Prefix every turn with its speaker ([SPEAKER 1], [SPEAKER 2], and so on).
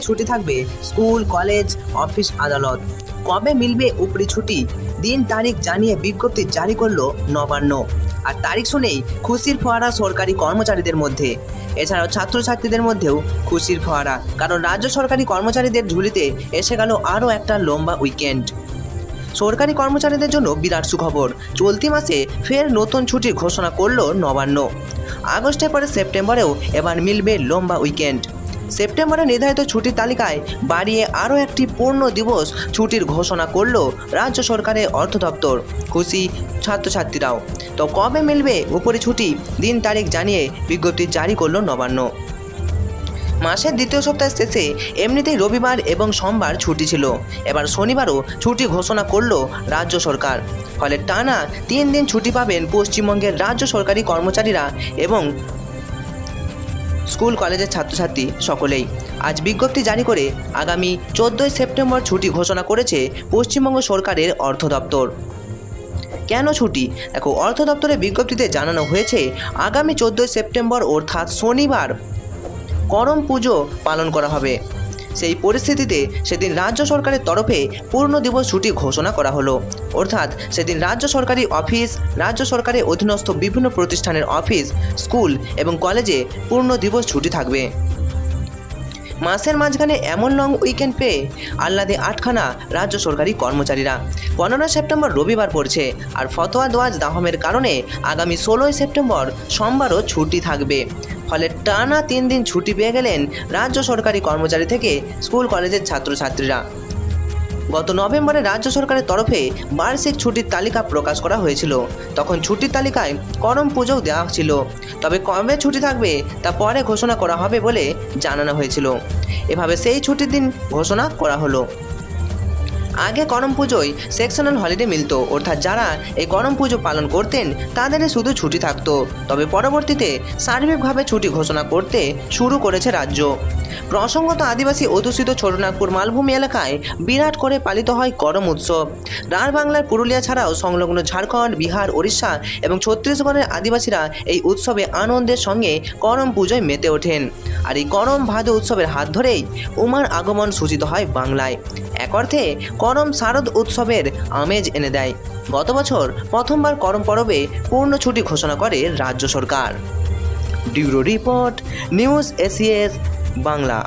[SPEAKER 1] ছুটি থাকবে। School, college, office, আদালত। কবে মিলবে উপরি ছুটি? দিন তারিখ জানিয়ে বিজ্ঞপ্তি জারি করল নবান্ন। আর তারিখ শুনেই খুশির ফোয়ারা সরকারি কর্মচারীদের মধ্যে। এছাড়াও ছাত্রছাত্রীদের মধ্যেও খুশির ফোয়ারা, কারণ রাজ্য সরকারি কর্মচারীদের ঝুলিতে এসে গেল আরও একটা লম্বা উইকেন্ড। সরকারি কর্মচারীদের জন্য বিরাট সুখবর, চলতি মাসে ফের নতুন ছুটির ঘোষণা করল নবান্ন। আগস্টের পরে সেপ্টেম্বরেও এবার মিলবে লম্বা উইকেন্ড। সেপ্টেম্বরে নির্ধারিত ছুটির তালিকায় বাড়িয়ে আরও একটি পূর্ণ দিবস ছুটির ঘোষণা করল রাজ্য সরকারের অর্থ দপ্তর। খুশি ছাত্রছাত্রীরাও। তো কবে মিলবে উপরে ছুটি? দিন তারিখ জানিয়ে বিজ্ঞপ্তি জারি করল নবান্ন। মাসের দ্বিতীয় সপ্তাহের শেষে এমনিতেই রবিবার এবং সোমবার ছুটি ছিল। এবার শনিবারও ছুটি ঘোষণা করল রাজ্য সরকার। ফলে টানা তিন দিন ছুটি পাবেন পশ্চিমবঙ্গের রাজ্য সরকারি কর্মচারীরা এবং স্কুল, কলেজের ছাত্রছাত্রী সকলেই। আজ বিজ্ঞপ্তি জারি করে আগামী চোদ্দোই সেপ্টেম্বর ছুটি ঘোষণা করেছে পশ্চিমবঙ্গ সরকারের অর্থ দপ্তর। কেন ছুটি? দেখো, অর্থ দপ্তরের বিজ্ঞপ্তিতে জানানো হয়েছে, আগামী চোদ্দোই সেপ্টেম্বর অর্থাৎ শনিবার করম পুজো পালন করা হবে। সেই পরিস্থিতিতে সেদিন রাজ্য সরকারের তরফে পূর্ণ দিবস ছুটি ঘোষণা করা হলো। অর্থাৎ সেদিন রাজ্য সরকারি অফিস, রাজ্য সরকারের অধীনস্থ বিভিন্ন প্রতিষ্ঠানের অফিস, স্কুল এবং কলেজে পূর্ণ দিবস ছুটি থাকবে। মাসের মাঝখানে এমন লং উইকেন্ড পেয়ে আহ্লাদে আটখানা রাজ্য সরকারি কর্মচারীরা পনেরোই সেপ্টেম্বর রবিবার পড়ছে আর ফতোয়া দোয়াজ দাহমের কারণে আগামী ষোলোই সেপ্টেম্বর সোমবারও ছুটি থাকবে। ফলে টানা তিন দিন ছুটি পেয়ে গেলেন রাজ্য সরকারি কর্মচারী থেকে স্কুল কলেজের ছাত্রছাত্রীরা। গত নভেম্বরে রাজ্য সরকারের তরফে বার্ষিক ছুটির তালিকা প্রকাশ করা হয়েছিল। তখন ছুটির তালিকায় করম পুজোও দেওয়া ছিল। তবে কবে ছুটি থাকবে তা পরে ঘোষণা করা হবে বলে জানানো হয়েছিল। এভাবে সেই ছুটির দিন ঘোষণা করা হলো। আগে করম পুজোয় সেকশনাল হলিডে মিলতো। অর্থাৎ যারা এই করম পুজো পালন করতেন তাদের শুধু ছুটি থাকতো। তবে পরবর্তীতে সার্বিকভাবে ছুটি ঘোষণা করতে শুরু করেছে রাজ্য। প্রসঙ্গত আদিবাসী অধ্যুষিত ছোটনাগপুর মালভূমি এলাকায় বিরাট করে পালিত হয় করম উৎসব। রাঢ় বাংলার পুরুলিয়া ছাড়াও সংলগ্ন ঝাড়খণ্ড, বিহার, ওড়িশা এবং ছত্তিশগড়ের আদিবাসীরা এই উৎসবে আনন্দের সঙ্গে করম পুজোয় মেতে ওঠেন। আর এই করম ভাদ উৎসবের হাত ধরেই উমার আগমন সূচিত হয় বাংলায়। এক অর্থে করম শারদ উৎসবের আমেজ এনে দেয়। গত বছর প্রথমবার করম পরবে পূর্ণ ছুটি ঘোষণা করে রাজ্য সরকার। ডিউরো রিপোর্ট, নিউজ এসিএস, বাংলা।